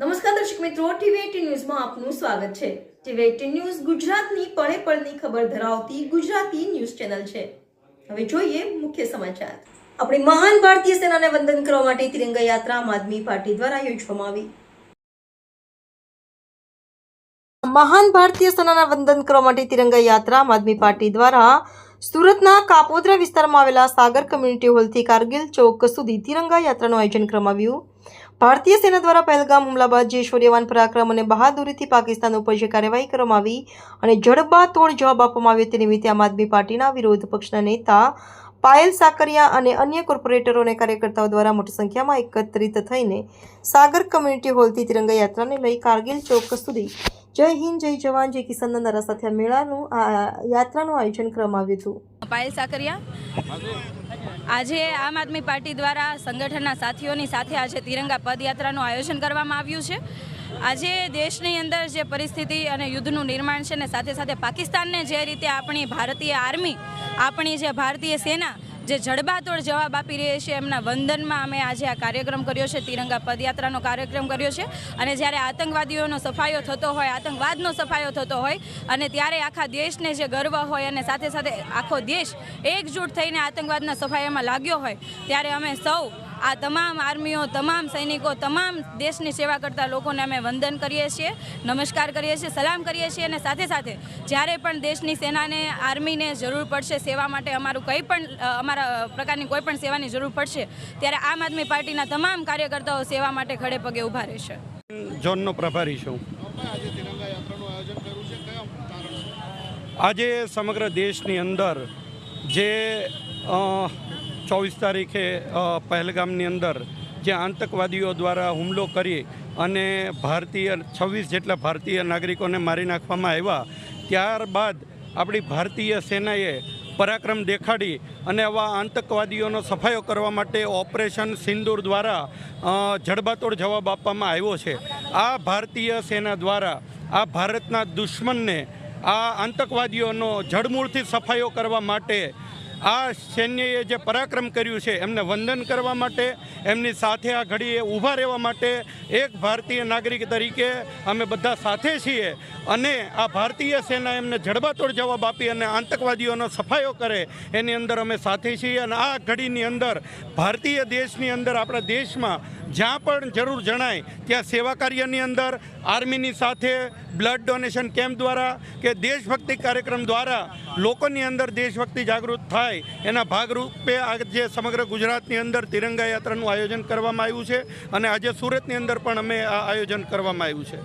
નમસ્કાર દર્શક મિત્રો ટીવી ન્યૂઝમાં આપનું સ્વાગત છે. ટીવી એટીન ન્યૂઝ ગુજરાતની પળે પળની ખબર ધરાવતી ગુજરાતી ન્યૂઝ ચેનલ છે. હવે જોઈએ મુખ્ય સમાચાર. આપણી મહાન ભારતીય સેનાને વંદન કરવા માટે તિરંગા યાત્રા આમ આદમી પાર્ટી દ્વારા યોજવામાં આવી. મહાન ભારતીય સેનાના વંદન કરવા માટે તિરંગા યાત્રા આમ આદમી પાર્ટી દ્વારા સુરતના કાપોદ્રા વિસ્તારમાં આવેલા સાગર કમ્યુનિટી હોલથી કારગિલ ચોક સુધી તિરંગા યાત્રાનું આયોજન કરવામાં આવ્યું. ભારતીય સેના દ્વારા પહેલગામ હુમલા બાદ જે શૌર્યવાન પરાક્રમ અને બહાદુરીથી પાકિસ્તાન ઉપર જે કાર્યવાહી કરવામાં આવી અને જડબાતોડ જવાબ આપવામાં આવ્યો તે નિમિત્તે આમ આદમી પાર્ટીના વિરોધ પક્ષના નેતા પાયલ સાકરિયા અને અન્ય કોર્પોરેટરો અને કાર્યકર્તાઓ દ્વારા મોટી સંખ્યામાં એકત્રિત થઈને સાગર કમ્યુનિટી હોલથી તિરંગા યાત્રાને લઈ કારગિલ ચોક સુધી જય હિન્દ, જય જવાન, જય કિસાનના નારા સાથે મેળાનું યાત્રાનું આયોજન કરવામાં આવ્યું હતું. પાયલ સાકરિયા. આજે આમ આદમી પાર્ટી દ્વારા સંગઠનના સાથીઓની સાથે આજે તિરંગા પદયાત્રાનું આયોજન કરવામાં આવ્યું છે. આજે દેશની અંદર જે પરિસ્થિતિ અને યુદ્ધનું નિર્માણ છે ને સાથે સાથે પાકિસ્તાનને જે રીતે આપણી ભારતીય આર્મી, આપણી જે ભારતીય સેના જે જડબાતોડ જવાબ આપી રહ્યા છે, એમના વંદનમાં અમે આજે આ કાર્યક્રમ કર્યો છે, તિરંગા પદયાત્રાનો કાર્યક્રમ કર્યો છે. અને જ્યારે આતંકવાદીઓનો સફાયો થતો હોય, આતંકવાદનો સફાયો થતો હોય, અને ત્યારે આખા દેશને જે ગર્વ હોય અને સાથે સાથે આખો દેશ એકજૂટ થઈને આતંકવાદના સફાયામાં લાગ્યો હોય, ત્યારે અમે સૌ આ તમામ આર્મીઓ, તમામ સૈનિકો, તમામ દેશની સેવા કરતા લોકોને અમે વંદન કરીએ છીએ, નમસ્કાર કરીએ છીએ, સલામ કરીએ છીએ અને સાથે સાથે જ્યારે પણ દેશની સેનાને, આર્મીને જરૂર પડશે સેવા માટે અમારું કંઈ પણ અમારા પ્રકારની કોઈ પણ સેવાની જરૂર પડશે, ત્યારે આમ આદમી પાર્ટીના તમામ કાર્યકર્તાઓ સેવા માટે ખડે પગે ઊભા રહેશે. ઝોનનો પ્રભારી છું. આજે સમગ્ર દેશની અંદર જે ચોવીસ તારીખે પહેલગામની અંદર જે આતંકવાદીઓ દ્વારા હુમલો કરી અને ભારતીય છવ્વીસ જેટલા ભારતીય નાગરિકોને મારી નાખવામાં આવ્યા, ત્યારબાદ આપણી ભારતીય સેનાએ પરાક્રમ દેખાડી અને આવા આતંકવાદીઓનો સફાયો કરવા માટે ઓપરેશન સિંદૂર દ્વારા જડબાતોડ જવાબ આપવામાં આવ્યો છે. આ ભારતીય સેના દ્વારા, આ ભારતના દુશ્મનને આ આતંકવાદીઓનો જડમૂળથી સફાયો કરવા માટે આ સૈન્યએ જે પરાક્રમ કર્યું છે, એમને વંદન કરવા માટે, એમની સાથે આ ઘડીએ ઊભા રહેવા માટે એક ભારતીય નાગરિક તરીકે અમે બધા સાથે છીએ અને આ ભારતીય સેના એમને જડબાતોડ જવાબ આપી અને આતંકવાદીઓનો સફાયો કરે, એની અંદર અમે સાથે છીએ અને આ ઘડીની અંદર ભારતીય દેશની અંદર આપણા દેશમાં જ્યાં પણ જરૂર જણાય ત્યાં સેવા કાર્યની અંદર આર્મીની સાથે બ્લડ ડોનેશન કેમ્પ દ્વારા કે દેશભક્તિ કાર્યક્રમ દ્વારા લોકોની અંદર દેશભક્તિ જાગૃત થાય એના ભાગરૂપે આજે સમગ્ર ગુજરાતની અંદર તિરંગા યાત્રાનું આયોજન કરવામાં આવ્યું છે અને આજે સુરતની અંદર પણ અમે આ આયોજન કરવામાં આવ્યું છે.